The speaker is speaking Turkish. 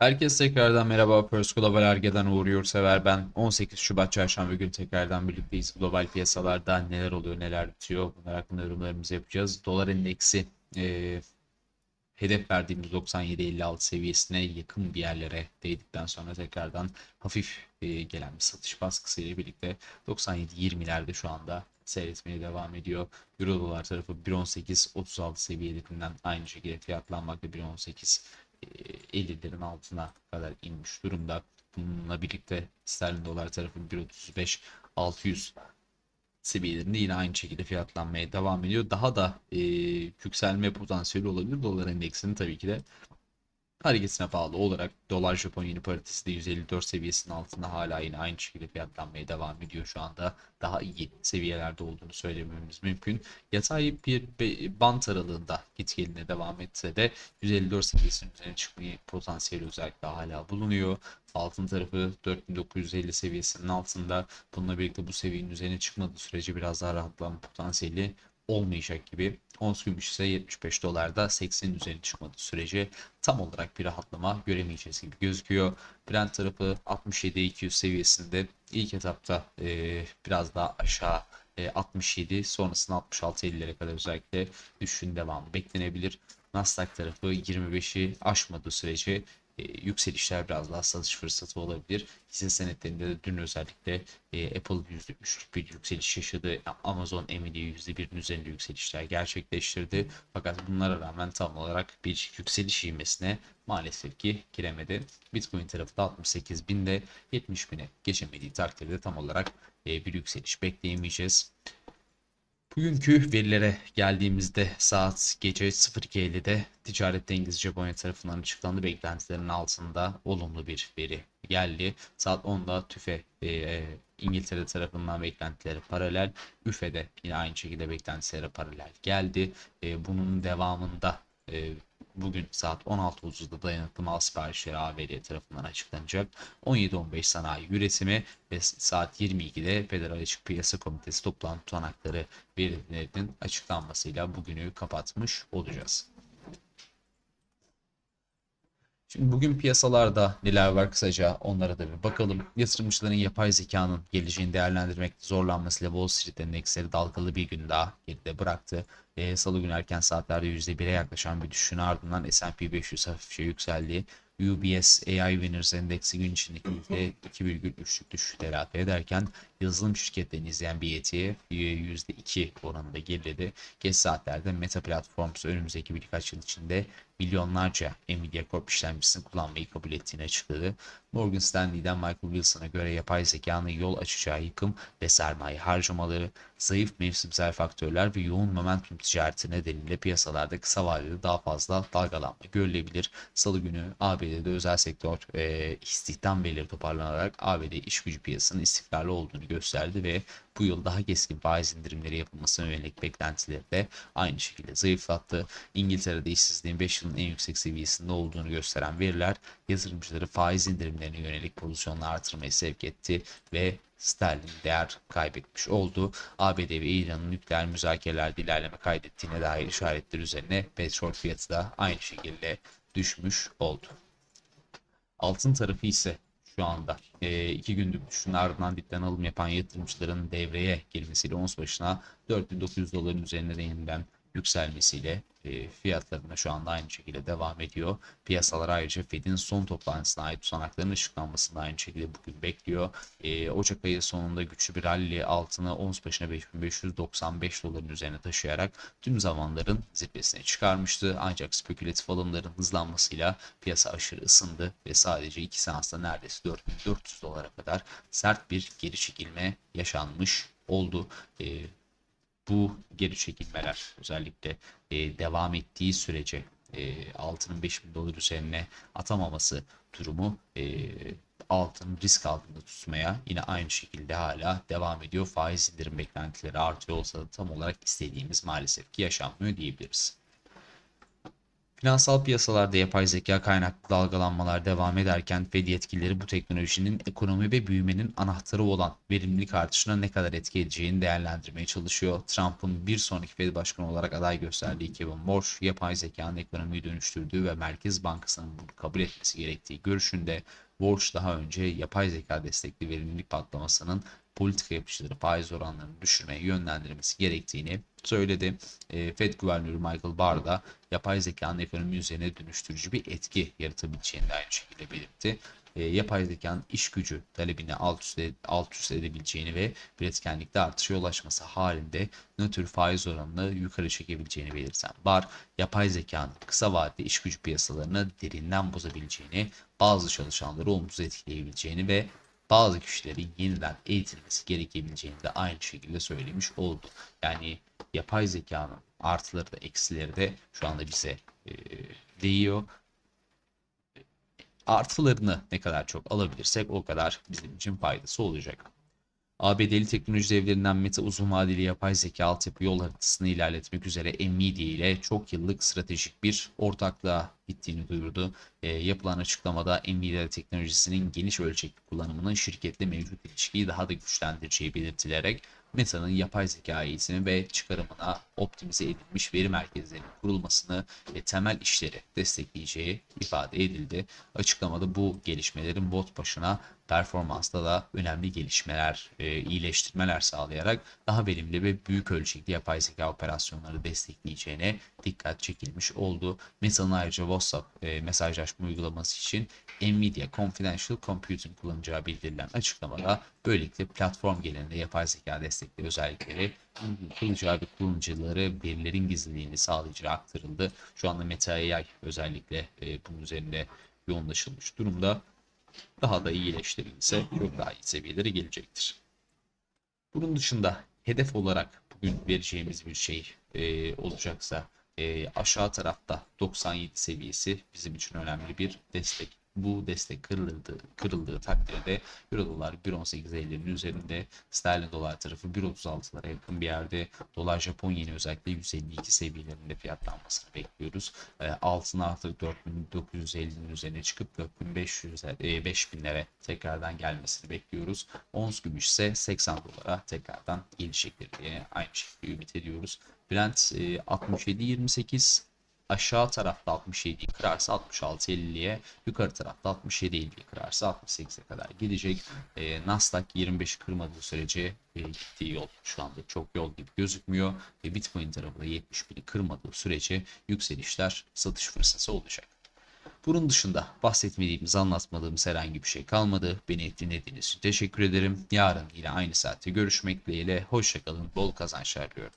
Herkese tekrardan merhaba. First Global Arge'den Uğur Yurtsever ben. 18 Şubat Çarşamba günü tekrardan birlikteyiz. Global piyasalarda neler oluyor, neler bitiyor bunlar hakkında yorumlarımızı yapacağız. Dolar endeksi e, hedef verdiğimiz 97.56 seviyesine yakın bir yerlere değdikten sonra tekrardan hafif e, gelen bir satış baskısıyla birlikte 97.20'lerde şu anda seyretmeye devam ediyor. Euro dolar tarafı 1.18-36 seviyelerinden aynı şekilde fiyatlanmakta 1.18 50'lerin altına kadar inmiş durumda. Bununla birlikte sterlin dolar tarafı 1.35 600 seviyelerinde yine aynı şekilde fiyatlanmaya devam ediyor. Daha da e, yükselme potansiyeli olabilir dolar endeksinin tabii ki de hareketine bağlı olarak dolar Japon yeni paritesi de 154 seviyesinin altında hala yine aynı şekilde fiyatlanmaya devam ediyor şu anda. Daha iyi seviyelerde olduğunu söylememiz mümkün. Yatay bir bant aralığında git geline devam etse de 154 seviyesinin üzerine çıkmayı potansiyeli özellikle hala bulunuyor. Altın tarafı 4950 seviyesinin altında. Bununla birlikte bu seviyenin üzerine çıkmadığı sürece biraz daha rahatlama potansiyeli olmayacak gibi. Ons gümüş ise 75 dolarda 80'in üzerine çıkmadığı sürece tam olarak bir rahatlama göremeyeceğiz gibi gözüküyor. Brent tarafı 67-200 seviyesinde ilk etapta e, biraz daha aşağı e, 67 sonrasında 66-50'lere kadar özellikle düşüşün devamı beklenebilir. Nasdaq tarafı 25'i aşmadığı sürece e, yükselişler biraz daha satış fırsatı olabilir. Hisse senetlerinde de dün özellikle e, Apple %3'lük bir yükseliş yaşadı. Amazon Nvidia %1'in üzerinde yükselişler gerçekleştirdi. Fakat bunlara rağmen tam olarak bir yükseliş ivmesine maalesef ki giremedi. Bitcoin tarafı da 68 binde 70 bine geçemediği takdirde tam olarak e, bir yükseliş bekleyemeyeceğiz. Bugünkü verilere geldiğimizde saat gece 02.50'de Ticaret Dengesi Japonya tarafından açıklandı. Beklentilerin altında olumlu bir veri geldi. Saat 10'da TÜFE e, İngiltere tarafından beklentileri paralel. üfede yine aynı şekilde beklentileri paralel geldi. E, bunun devamında e, bugün saat 16.30'da dayanıklı mal siparişleri ABD tarafından açıklanacak. 17.15 sanayi üretimi ve saat 22'de Federal Açık Piyasa Komitesi toplantı tutanakları verilerinin açıklanmasıyla bugünü kapatmış olacağız. Şimdi bugün piyasalarda neler var kısaca onlara da bir bakalım. Yatırımcıların yapay zekanın geleceğini değerlendirmekte zorlanmasıyla Wall Street endeksleri dalgalı bir gün daha geride bıraktı. E, Salı günü erken saatlerde %1'e yaklaşan bir düşüşün ardından S&P 500 hafifçe yükseldi. UBS AI Winners Endeksi gün içindeki %2,3'lük düşüş telafi ederken yazılım şirketlerini izleyen bir ETF %2 oranında geriledi. Geç saatlerde Meta Platforms önümüzdeki birkaç yıl içinde milyonlarca Nvidia Corp işlemcisini kullanmayı kabul ettiğini açıkladı. Morgan Stanley'den Michael Wilson'a göre yapay zekanın yol açacağı yıkım ve sermaye harcamaları, zayıf mevsimsel faktörler ve yoğun momentum ticareti nedeniyle piyasalarda kısa vadede daha fazla dalgalanma görülebilir. Salı günü ABD'de özel sektör e, istihdam verileri toparlanarak ABD iş gücü piyasasının istikrarlı olduğunu gösterdi ve bu yıl daha keskin faiz indirimleri yapılmasına yönelik beklentileri de aynı şekilde zayıflattı. İngiltere'de işsizliğin 5 yılın en yüksek seviyesinde olduğunu gösteren veriler yatırımcıları faiz indirimlerine yönelik pozisyonla artırmaya sevk etti ve sterlin değer kaybetmiş oldu. ABD ve İran'ın nükleer müzakerelerde ilerleme kaydettiğine dair işaretler üzerine petrol fiyatı da aynı şekilde düşmüş oldu. Altın tarafı ise şu anda. E, iki günlük düşüşün ardından dipten alım yapan yatırımcıların devreye girmesiyle ons başına 4900 doların üzerine yeniden yükselmesiyle e, fiyatlarına şu anda aynı şekilde devam ediyor. Piyasalar ayrıca Fed'in son toplantısına ait tutanakların açıklanmasını aynı şekilde bugün bekliyor. E, Ocak ayı sonunda güçlü bir rally altını ons başına 5595 doların üzerine taşıyarak tüm zamanların zirvesine çıkarmıştı. Ancak spekülatif alımların hızlanmasıyla piyasa aşırı ısındı ve sadece 2 seansta neredeyse 4400 dolara kadar sert bir geri çekilme yaşanmış oldu. E, bu geri çekilmeler özellikle e, devam ettiği sürece e, altının 5000 dolar üzerine atamaması durumu e, altın risk altında tutmaya yine aynı şekilde hala devam ediyor. Faiz indirim beklentileri artıyor olsa da tam olarak istediğimiz maalesef ki yaşanmıyor diyebiliriz. Finansal piyasalarda yapay zeka kaynaklı dalgalanmalar devam ederken Fed yetkilileri bu teknolojinin ekonomi ve büyümenin anahtarı olan verimlilik artışına ne kadar etki edeceğini değerlendirmeye çalışıyor. Trump'ın bir sonraki Fed başkanı olarak aday gösterdiği Kevin Warsh, yapay zekanın ekonomiyi dönüştürdüğü ve Merkez Bankası'nın bunu kabul etmesi gerektiği görüşünde Warsh daha önce yapay zeka destekli verimlilik patlamasının politika yapıcıları faiz oranlarını düşürmeye yönlendirmesi gerektiğini söyledi. E, Fed Guvernörü Michael Barr da yapay zekanın ekonomi üzerine dönüştürücü bir etki yaratabileceğini de aynı şekilde belirtti. E, yapay zekanın iş gücü talebini alt üst, ed- alt üst edebileceğini ve üretkenlikte artışa yol açması halinde nötr faiz oranını yukarı çekebileceğini belirten Barr, yapay zekanın kısa vadeli iş gücü piyasalarını derinden bozabileceğini, bazı çalışanları olumsuz etkileyebileceğini ve bazı kişilerin yeniden eğitilmesi gerekebileceğini de aynı şekilde söylemiş oldu. Yani yapay zekanın artıları da eksileri de şu anda bize e, değiyor. Artılarını ne kadar çok alabilirsek o kadar bizim için faydası olacak. ABD'li teknoloji devlerinden Meta uzun vadeli yapay zeka altyapı yol haritasını ilerletmek üzere Nvidia ile çok yıllık stratejik bir ortaklığa gittiğini duyurdu. E, yapılan açıklamada Nvidia teknolojisinin geniş ölçekli kullanımının şirketle mevcut ilişkiyi daha da güçlendireceği belirtilerek Meta'nın yapay zeka eğitimi ve çıkarımına optimize edilmiş veri merkezlerinin kurulmasını ve temel işleri destekleyeceği ifade edildi. Açıklamada bu gelişmelerin bot başına performansta da önemli gelişmeler, e, iyileştirmeler sağlayarak daha verimli ve büyük ölçekli yapay zeka operasyonları destekleyeceğine dikkat çekilmiş oldu. Meta'nın ayrıca WhatsApp e, mesajlaşma uygulaması için Nvidia Confidential Computing kullanacağı bildirilen açıklamada böylelikle platform genelinde yapay zeka destekli özellikleri kılacağı ve kullanıcıları verilerin gizliliğini sağlayacağı aktarıldı. Şu anda Meta AI özellikle e, bunun üzerinde yoğunlaşılmış durumda. Daha da iyileştirilirse çok daha iyi seviyelere gelecektir. Bunun dışında hedef olarak bugün vereceğimiz bir şey e, olacaksa e, aşağı tarafta 97 seviyesi bizim için önemli bir destek. Bu destek kırıldığı, kırıldığı takdirde Euro dolar 1.18.50'nin üzerinde, sterlin dolar tarafı 1.36'lara yakın bir yerde, dolar Japon yeni özellikle 152 seviyelerinde fiyatlanmasını bekliyoruz. E, altın artık 4950'nin üzerine çıkıp 4500 e, 5000'lere tekrardan gelmesini bekliyoruz. Ons gümüş ise 80 dolara tekrardan gelecektir diye aynı şekilde ümit ediyoruz. Brent e, 67.28 aşağı tarafta 67'yi kırarsa 66.50'ye, yukarı tarafta 67.50'yi kırarsa 68'e kadar gidecek. E, Nasdaq 25'i kırmadığı sürece e, gittiği yol şu anda çok yol gibi gözükmüyor. Ve Bitcoin tarafı da 71'i kırmadığı sürece yükselişler satış fırsatı olacak. Bunun dışında bahsetmediğimiz, anlatmadığımız herhangi bir şey kalmadı. Beni dinlediğiniz için teşekkür ederim. Yarın yine aynı saatte görüşmek dileğiyle. Hoşçakalın, bol kazançlar diliyorum.